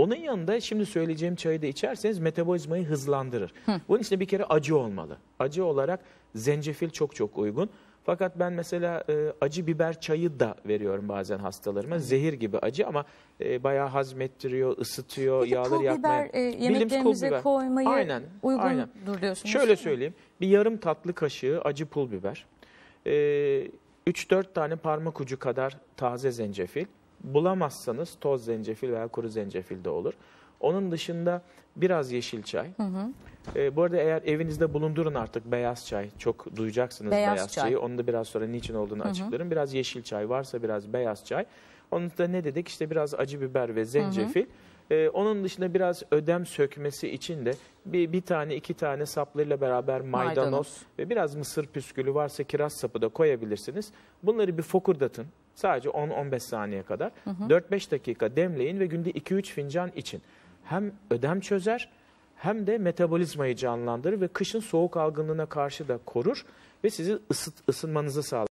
Onun yanında şimdi söyleyeceğim çayı da içerseniz metabolizmayı hızlandırır. Bunun için bir kere acı olmalı. Acı olarak zencefil çok çok uygun. Fakat ben mesela e, acı biber çayı da veriyorum bazen hastalarıma. Zehir gibi acı ama e, bayağı hazmettiriyor, ısıtıyor, Peki yağları pul yakmaya. biber e, pul yemeklerimize biber. koymayı Aynen, uygundur aynen. diyorsunuz. Şöyle söyleyeyim. Bir yarım tatlı kaşığı acı pul biber. e, 3-4 tane parmak ucu kadar taze zencefil. Bulamazsanız toz zencefil veya kuru zencefil de olur. Onun dışında biraz yeşil çay. E, bu arada eğer evinizde bulundurun artık beyaz çay. Çok duyacaksınız Beyaz beyaz, çay. çayı. Onu da biraz sonra niçin olduğunu açıklarım. Biraz yeşil çay varsa biraz beyaz çay. Onun da ne dedik? İşte biraz acı biber ve zencefil. Ee, onun dışında biraz ödem sökmesi için de bir, bir tane iki tane saplarıyla beraber maydanoz, Maydanoz. ve biraz mısır püskülü varsa kiraz sapı da koyabilirsiniz. Bunları bir fokurdatın sadece 10-15 saniye kadar 4-5 dakika demleyin ve günde 2-3 fincan için. Hem ödem çözer hem de metabolizmayı canlandırır ve kışın soğuk algınlığına karşı da korur ve sizi ısıt, ısınmanızı sağlar.